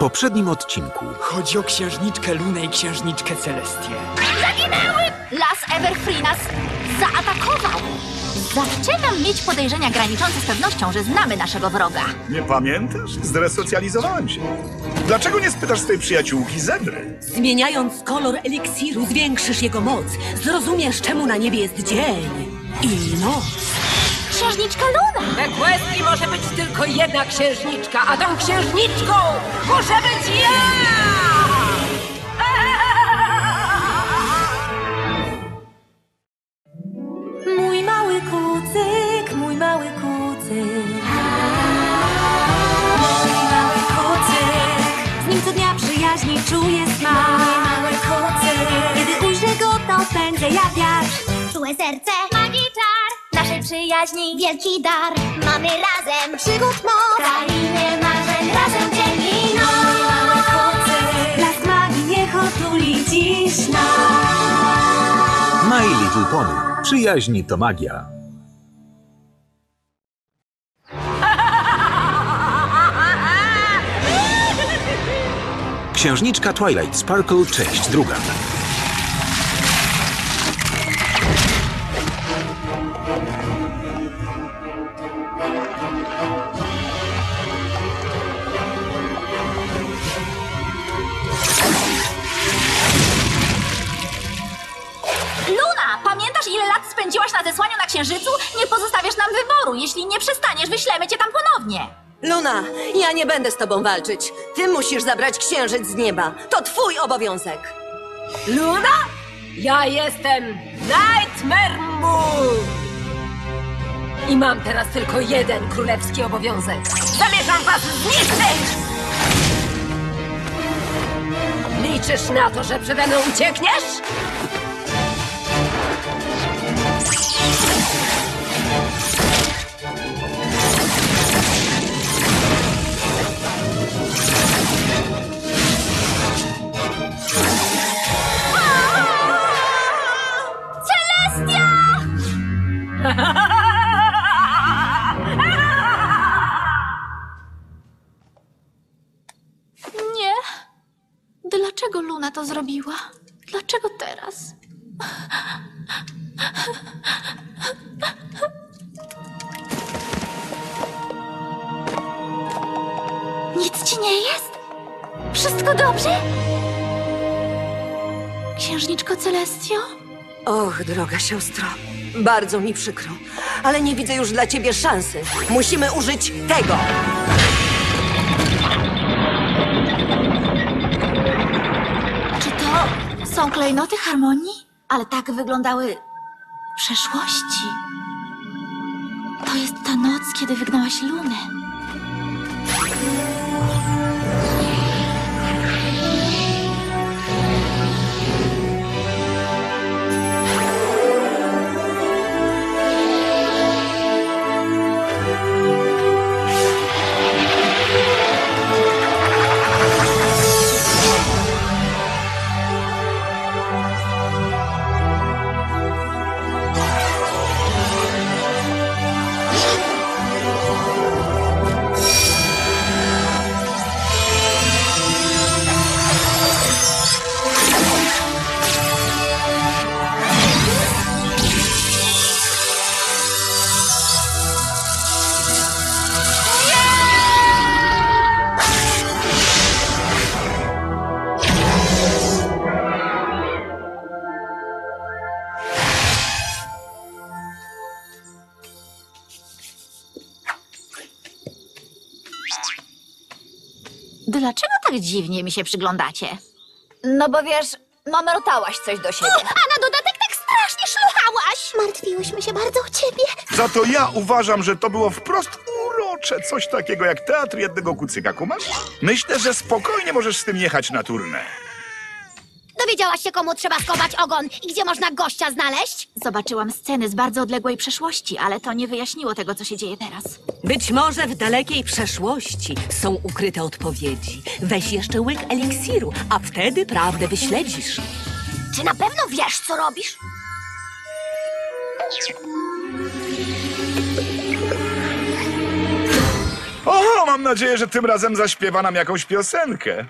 poprzednim odcinku. Chodzi o księżniczkę Lunę i księżniczkę Celestię. Las Everfree nas zaatakował. Zaczynam mieć podejrzenia graniczące z pewnością, że znamy naszego wroga. Nie pamiętasz? Zresocjalizowałem się. Dlaczego nie spytasz swojej przyjaciółki Zedry? Zmieniając kolor eliksiru, zwiększysz jego moc. Zrozumiesz, czemu na niebie jest dzień i noc. Księżniczka Luna! W Equestrii może być tylko jedna księżniczka, a tą księżniczką może być ja! Mój mały kucyk, mój mały kucyk. Mój mały kucyk. Z nim co dnia przyjaźni czuję smak. Mój mały kucyk. Kiedy ujrzę go, to pędzę jak wiatr. Czułe serce, przyjaźni wielki dar Mamy razem przygód moc Krainę marzeń razem dzień i noc. Blask magii niech otuli dziś nas. My Little Pony. Przyjaźń to magia. Księżniczka Twilight Sparkle, część druga. Nie będę z tobą walczyć. Ty musisz zabrać księżyc z nieba. To twój obowiązek. Luna? Ja jestem Nightmare Moon! I mam teraz tylko jeden królewski obowiązek. Zamierzam was zniszczyć! Liczysz na to, że przede mną uciekniesz? Nie. Dlaczego Luna to zrobiła? Dlaczego teraz? Nic ci nie jest? Wszystko dobrze? Księżniczko Celestio? Och, droga siostro, bardzo mi przykro, ale nie widzę już dla ciebie szansy. Musimy użyć tego. Czy to są klejnoty harmonii? Ale tak wyglądały w przeszłości. To jest ta noc, kiedy wygnałaś Lunę. Tak dziwnie mi się przyglądacie? No bo wiesz, mamrotałaś coś do siebie. A na dodatek tak strasznie szlochałaś Martwiłyśmy się bardzo o ciebie Za to ja uważam, że to było wprost urocze. Coś takiego jak teatr jednego kucyka, kumasz? Myślę, że spokojnie możesz z tym jechać na turnę. Dowiedziałaś się komu trzeba skować ogon I gdzie można gościa znaleźć? Zobaczyłam sceny z bardzo odległej przeszłości, ale to nie wyjaśniło tego, co się dzieje teraz. Być może w dalekiej przeszłości są ukryte odpowiedzi. Weź jeszcze łyk eliksiru, a wtedy prawdę wyśledzisz. Czy na pewno wiesz co robisz? O, mam nadzieję, że tym razem zaśpiewa nam jakąś piosenkę.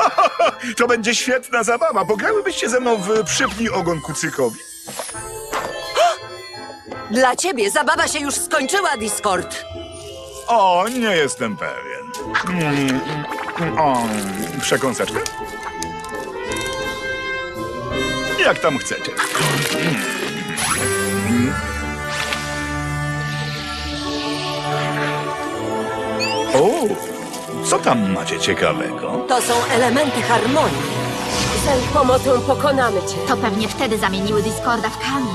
To będzie świetna zabawa. Pograłybyście ze mną w przypnij ogon kucykowi. Dla ciebie zabawa się już skończyła, Discord. O, nie jestem pewien. Mm, mm, O, przekąseczkę? Jak tam chcecie. Mm. O, co tam macie ciekawego? To są elementy harmonii. Z ich pomocą pokonamy cię. To pewnie wtedy zamieniły Discorda w kamień.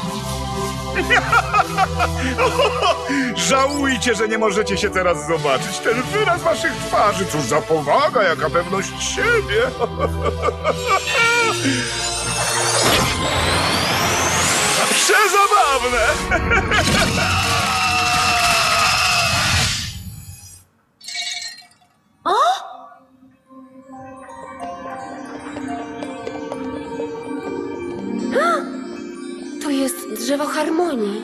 Żałujcie, że nie możecie się teraz zobaczyć. Ten wyraz waszych twarzy, cóż za powaga, jaka pewność siebie. Przezabawne! harmonii.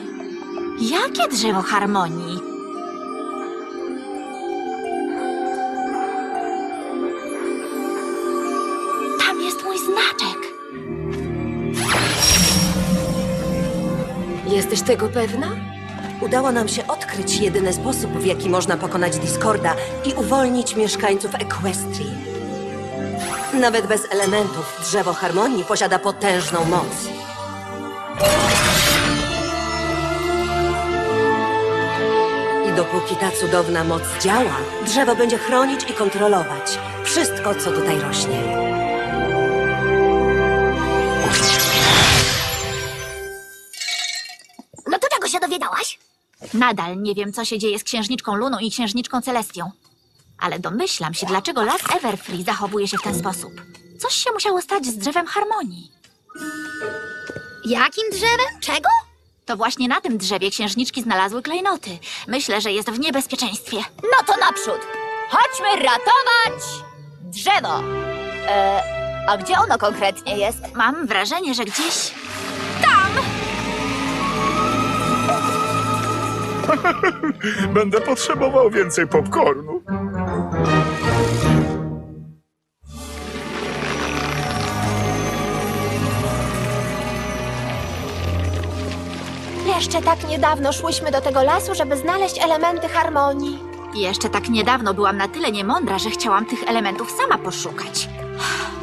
Jakie drzewo harmonii? Tam jest mój znaczek. Jesteś tego pewna? Udało nam się odkryć jedyny sposób, w jaki można pokonać Discorda i uwolnić mieszkańców Equestrii. Nawet bez elementów drzewo harmonii posiada potężną moc. Dopóki ta cudowna moc działa, drzewo będzie chronić i kontrolować wszystko, co tutaj rośnie. No to czego się dowiedziałaś? Nadal nie wiem, co się dzieje z księżniczką Luną i księżniczką Celestią. Ale domyślam się, dlaczego las Everfree zachowuje się w ten sposób. Coś się musiało stać z drzewem harmonii. Jakim drzewem? Czego? To właśnie na tym drzewie księżniczki znalazły klejnoty. Myślę, że jest w niebezpieczeństwie. No to naprzód! Chodźmy ratować drzewo! E, a gdzie ono konkretnie jest? Mam wrażenie, że gdzieś Będę potrzebował więcej popcornu. Jeszcze tak niedawno szłyśmy do tego lasu, żeby znaleźć elementy harmonii. Jeszcze tak niedawno byłam na tyle niemądra, że chciałam tych elementów sama poszukać.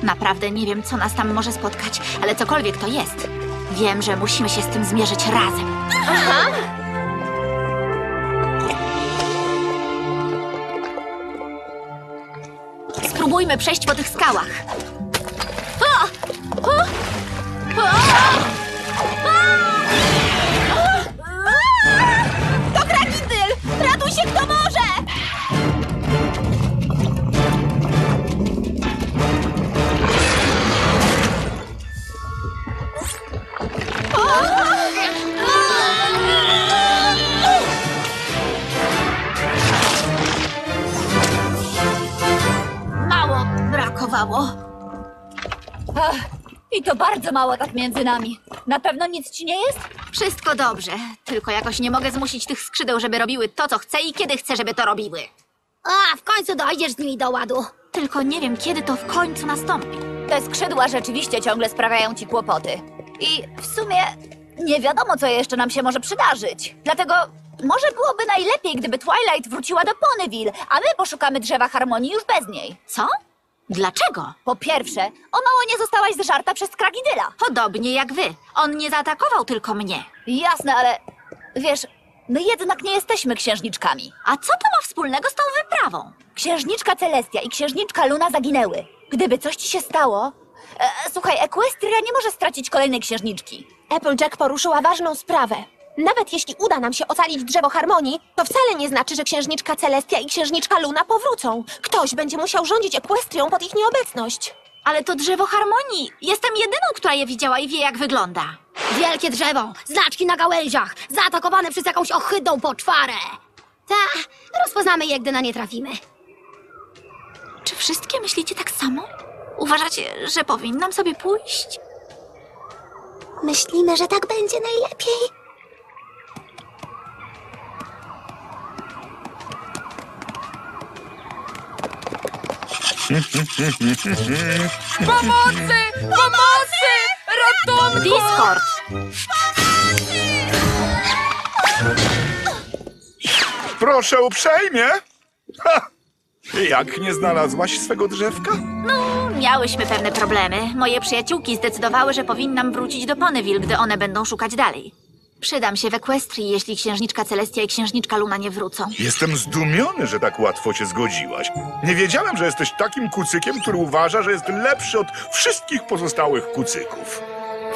Naprawdę nie wiem, co nas tam może spotkać, ale cokolwiek to jest, wiem, że musimy się z tym zmierzyć razem. Spróbujmy przejść po tych skałach. To bardzo mało tak między nami. Na pewno nic ci nie jest? Wszystko dobrze, tylko jakoś nie mogę zmusić tych skrzydeł, żeby robiły to, co chcę i kiedy chcę, żeby to robiły. A, w końcu dojdziesz z nimi do ładu. Tylko nie wiem, kiedy to w końcu nastąpi. Te skrzydła rzeczywiście ciągle sprawiają ci kłopoty. I w sumie nie wiadomo, co jeszcze nam się może przydarzyć. Dlatego może byłoby najlepiej, gdyby Twilight wróciła do Ponyville, a my poszukamy drzewa harmonii już bez niej. Co? Dlaczego? Po pierwsze, o mało nie zostałaś zżarta przez Kragidyla. Podobnie jak wy. On nie zaatakował tylko mnie. Jasne, ale wiesz, my jednak nie jesteśmy księżniczkami. A co to ma wspólnego z tą wyprawą? Księżniczka Celestia i księżniczka Luna zaginęły. Gdyby coś ci się stało... E, słuchaj, Equestria nie może stracić kolejnej księżniczki. Applejack poruszyła ważną sprawę. Nawet jeśli uda nam się ocalić drzewo harmonii, to wcale nie znaczy, że księżniczka Celestia i księżniczka Luna powrócą. Ktoś będzie musiał rządzić Ekwestrią pod ich nieobecność. Ale to drzewo harmonii. Jestem jedyną, która je widziała i wie, jak wygląda. Wielkie drzewo, znaczki na gałęziach, zaatakowane przez jakąś ohydną poczwarę. Ta, rozpoznamy je, gdy na nie trafimy. Czy Czy wszystkie myślicie tak samo? Uważacie, że powinnam sobie pójść? Myślimy, że tak będzie najlepiej. Pomocy! Pomocy! Ratunku! Discord! Proszę uprzejmie. Ha! Jak nie znalazłaś swego drzewka? No, miałyśmy pewne problemy. Moje przyjaciółki zdecydowały, że powinnam wrócić do Ponyville, gdy one będą szukać dalej. Przydam się w Equestrii, jeśli księżniczka Celestia i księżniczka Luna nie wrócą. Jestem zdumiony, że tak łatwo się zgodziłaś. Nie wiedziałem, że jesteś takim kucykiem, który uważa, że jest lepszy od wszystkich pozostałych kucyków.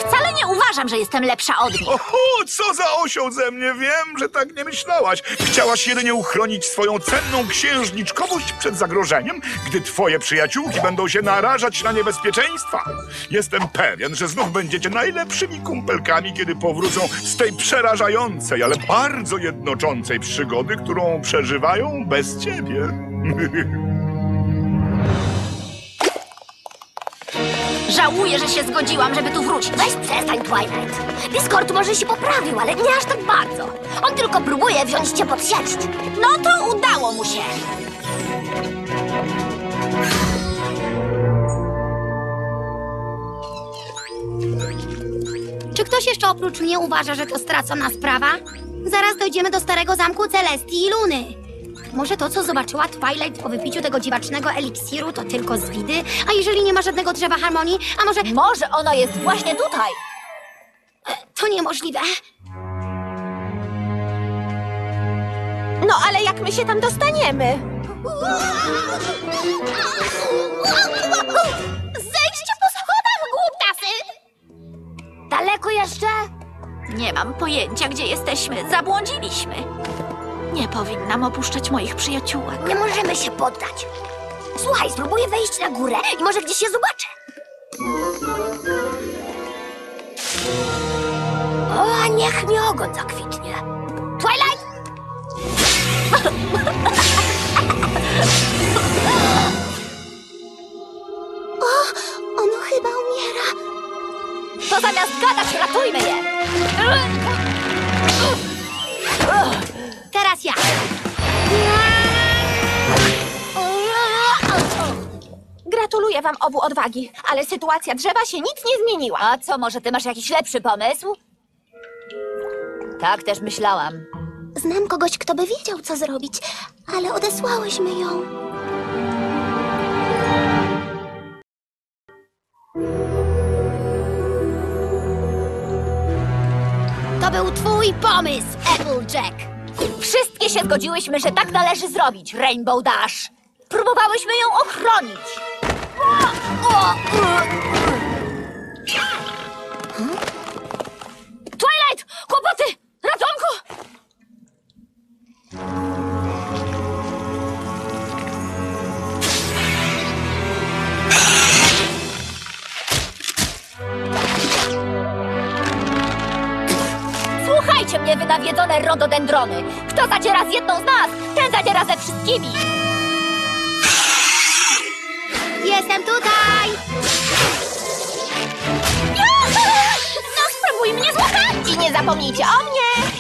Wcale nie uważam, że jestem lepsza od nich. Oho, co za osioł ze mnie! Wiem, że tak nie myślałaś. Chciałaś jedynie uchronić swoją cenną księżniczkowość przed zagrożeniem, gdy twoje przyjaciółki będą się narażać na niebezpieczeństwa. Jestem pewien, że znów będziecie najlepszymi kumpelkami, kiedy powrócą z tej przerażającej, ale bardzo jednoczącej przygody, którą przeżywają bez ciebie. Żałuję, że się zgodziłam, żeby tu wrócić. Weź przestań, Twilight. Discord może się poprawił, ale nie aż tak bardzo. On tylko próbuje wziąć cię pod sieć. No to udało mu się. Czy ktoś jeszcze oprócz mnie uważa, że to stracona sprawa? Zaraz dojdziemy do starego zamku Celestii i Luny. Może to, co zobaczyła Twilight po wypiciu tego dziwacznego eliksiru, to tylko zwidy? A jeżeli nie ma żadnego drzewa harmonii, a może Może ono jest właśnie tutaj. to niemożliwe? No ale jak my się tam dostaniemy? Zejdźcie po schodach, głuptasy! Daleko jeszcze? Nie mam pojęcia, gdzie jesteśmy. Zabłądziliśmy. Nie powinnam opuszczać moich przyjaciółek. Nie możemy się poddać. Słuchaj, spróbuję wejść na górę i może gdzieś się zobaczę. O, niech mi ogon zakwitnie. Twilight! o, ono chyba umiera. To zamiast gadać, ratujmy je. Gratuluję wam obu odwagi, ale sytuacja drzewa się nic nie zmieniła. A co, może ty masz jakiś lepszy pomysł? Tak też myślałam. Znam kogoś, kto by wiedział, co zrobić, ale odesłałyśmy ją. To był twój pomysł, Applejack. Wszystkie się zgodziłyśmy, że tak należy zrobić, Rainbow Dash. Próbowałyśmy ją ochronić. Twilight! Rododendrony! Kto zadziera z jedną z nas, ten zadziera ze wszystkimi! Jestem tutaj! No spróbuj mnie złapać! I nie zapomnijcie o mnie!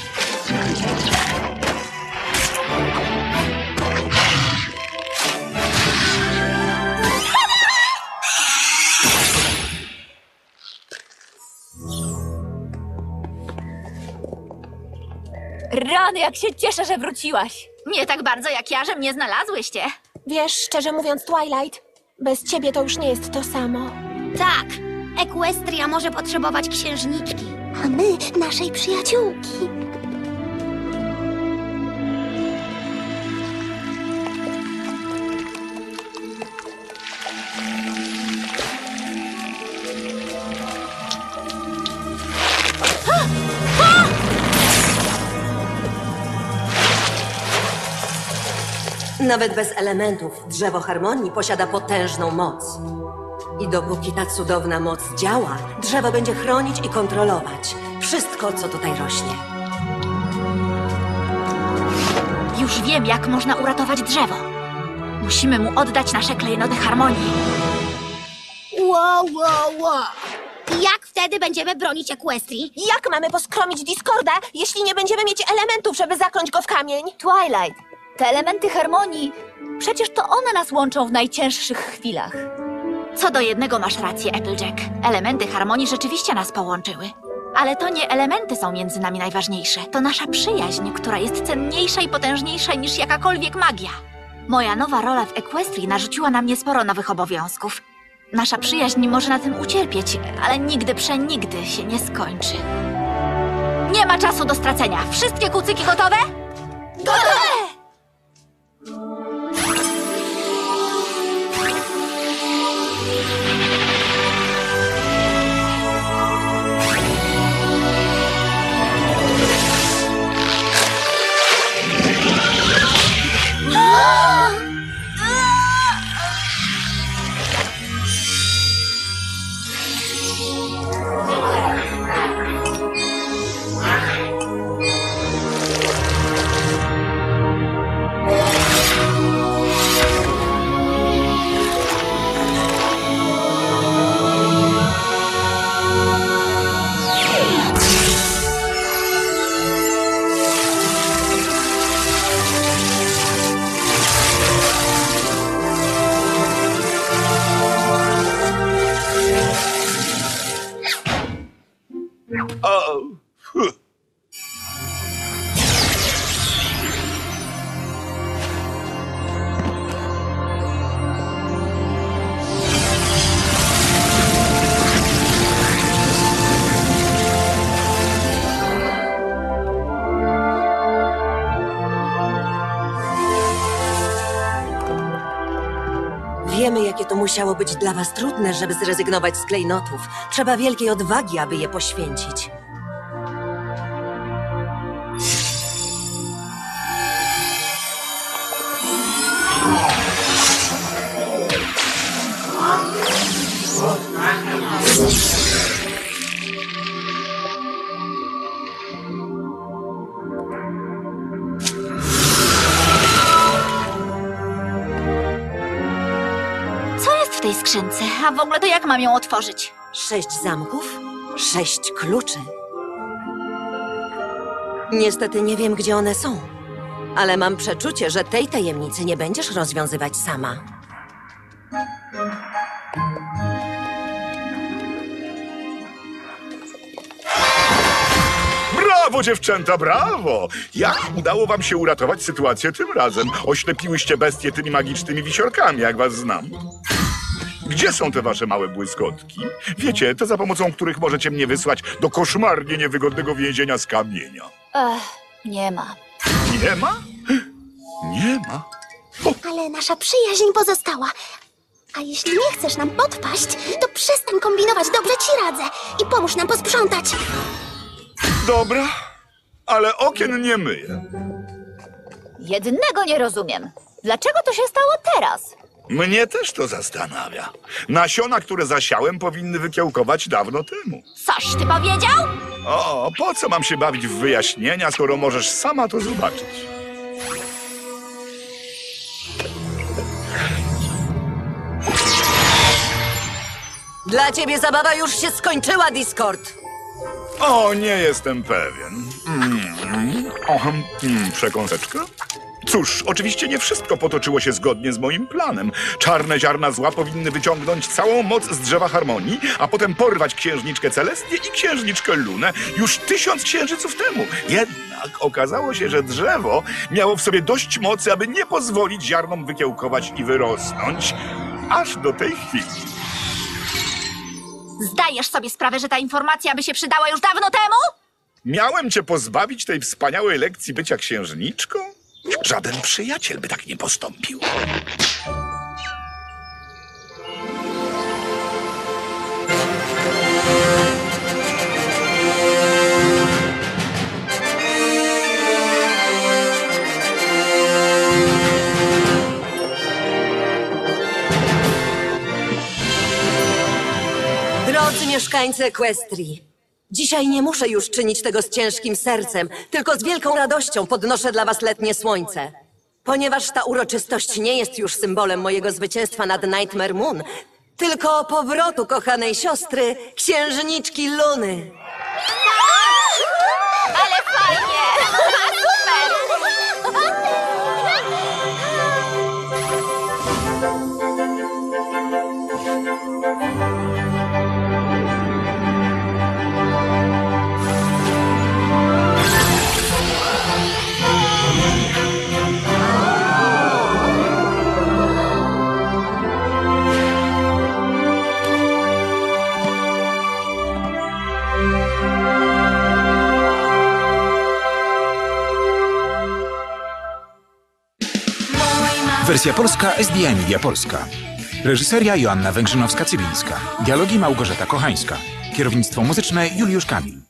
Rany, jak się cieszę, że wróciłaś! Nie tak bardzo jak ja, że mnie znalazłyście. Wiesz, szczerze mówiąc, Twilight, bez ciebie to już nie jest to samo. Tak, Equestria może potrzebować księżniczki. A my naszej przyjaciółki. Nawet bez elementów drzewo harmonii posiada potężną moc. I dopóki ta cudowna moc działa, drzewo będzie chronić i kontrolować wszystko, co tutaj rośnie. Już wiem, jak można uratować drzewo. Musimy mu oddać nasze klejnoty harmonii. Wow, wow, wow. Jak wtedy będziemy bronić Equestrii? Jak mamy poskromić Discorda, jeśli nie będziemy mieć elementów, żeby zakląć go w kamień? Twilight, te elementy harmonii, przecież to one nas łączą w najcięższych chwilach. Co do jednego masz rację, Applejack. Elementy harmonii rzeczywiście nas połączyły. Ale to nie elementy są między nami najważniejsze. To nasza przyjaźń, która jest cenniejsza i potężniejsza niż jakakolwiek magia. Moja nowa rola w Equestrii narzuciła na mnie sporo nowych obowiązków. Nasza przyjaźń może na tym ucierpieć, ale nigdy przenigdy się nie skończy. Nie ma czasu do stracenia. Wszystkie kucyki gotowe? Gotowe! O, musiało być dla was trudne, żeby zrezygnować z klejnotów. Trzeba wielkiej odwagi, aby je poświęcić. A w ogóle to jak mam ją otworzyć? Sześć zamków, sześć kluczy. Niestety nie wiem, gdzie one są. Ale mam przeczucie, że tej tajemnicy nie będziesz rozwiązywać sama. Brawo, dziewczęta, brawo! Jak udało wam się uratować sytuację tym razem? Oślepiłyście bestie tymi magicznymi wisiorkami, jak was znam. Gdzie są te wasze małe błyskotki? Wiecie, te za pomocą których możecie mnie wysłać do koszmarnie niewygodnego więzienia z kamienia. Ech, nie ma. Nie ma? Nie ma? Ale nasza przyjaźń pozostała. A jeśli nie chcesz nam podpaść, to przestań kombinować, dobrze ci radzę. I pomóż nam posprzątać. Dobra, ale okien nie myję. Jednego nie rozumiem. Dlaczego to się stało teraz? Mnie też to zastanawia. Nasiona, które zasiałem, powinny wykiełkować dawno temu. Coś ty powiedział? O, po co mam się bawić w wyjaśnienia, skoro możesz sama to zobaczyć? Dla ciebie zabawa już się skończyła, Discord. O, nie jestem pewien. Mm, Ochem, mm, przekąseczka? Cóż, oczywiście nie wszystko potoczyło się zgodnie z moim planem. Czarne ziarna zła powinny wyciągnąć całą moc z drzewa harmonii, a potem porwać księżniczkę Celestię i księżniczkę Lunę już tysiąc księżyców temu. Jednak okazało się, że drzewo miało w sobie dość mocy, aby nie pozwolić ziarnom wykiełkować i wyrosnąć. Aż do tej chwili. Zdajesz sobie sprawę, że ta informacja by się przydała już dawno temu? Miałem cię pozbawić tej wspaniałej lekcji bycia księżniczką? Żaden przyjaciel by tak nie postąpił. Drodzy mieszkańcy Equestrii, dzisiaj nie muszę już czynić tego z ciężkim sercem, tylko z wielką radością podnoszę dla was letnie słońce. Ponieważ ta uroczystość nie jest już symbolem mojego zwycięstwa nad Nightmare Moon, tylko powrotu kochanej siostry, księżniczki Luny. Ale Wersja polska SDI Media Polska. Reżyseria Joanna Węgrzynowska-Cywińska. Dialogi Małgorzata Kochańska. Kierownictwo muzyczne Juliusz Kamil.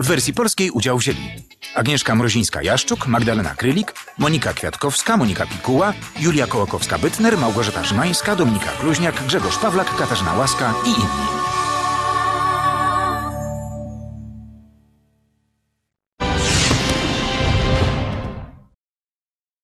W wersji polskiej udział wzięli Agnieszka Mrozińska-Jaszczuk, Magdalena Krylik, Monika Kwiatkowska, Monika Pikuła, Julia Kołakowska-Bytner, Małgorzata Szymańska, Dominika Kluźniak, Grzegorz Pawlak, Katarzyna Łaska i inni.